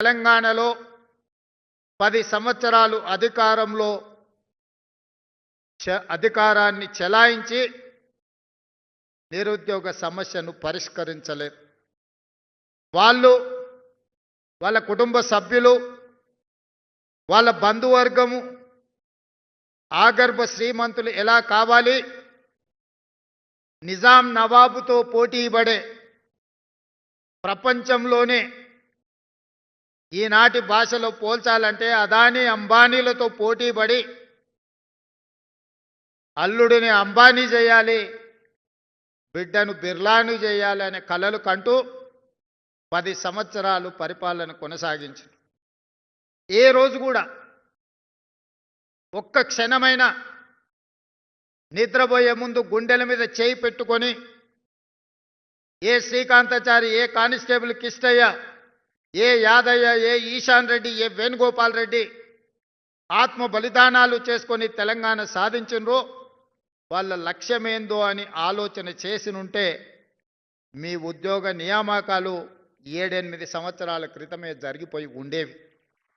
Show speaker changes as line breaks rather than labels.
తెలంగాణలో పది సంవత్సరాలు అధికారంలో చ- అధికారాన్ని చెలాయించి నిరుద్యోగ సమస్యను పరిష్కరించలేదు వాళ్ళు వాళ్ళ కుటుంబ సభ్యులు వాళ్ళ బంధువర్గము ఆగర్భ శ్రీమంతులు ఎలా కావాలి? నిజాం నవాబుతో పోటీ పడే ప్రపంచంలోనే ఈనాటి భాషలో పోల్చాలంటే అదానీ అంబానీలతో పోటీపడి అల్లుడిని అంబానీ చేయాలి బిడ్డను బిర్లాను చేయాలి అనే కలలు కంటూ పది సంవత్సరాలు పరిపాలన కొనసాగించారు ఏ రోజు కూడా ఒక్క క్షణమైన నిద్రపోయే ముందు గుండెల మీద చేయి పెట్టుకొని ఏ శ్రీకాంతాచారి ఏ కానిస్టేబుల్ కిష్టయ్య ఏ యాదయ్య ఏ ఈశాన్ రెడ్డి ఏ వేణుగోపాల్ రెడ్డి ఆత్మ బలిదానాలు చేసుకొని తెలంగాణ సాధించినరో వాళ్ళ లక్ష్యమేందో అని ఆలోచన చేసినుంటే మీ ఉద్యోగ నియామకాలు ఏడెనిమిది సంవత్సరాల క్రితమే జరిగిపోయి ఉండేవి.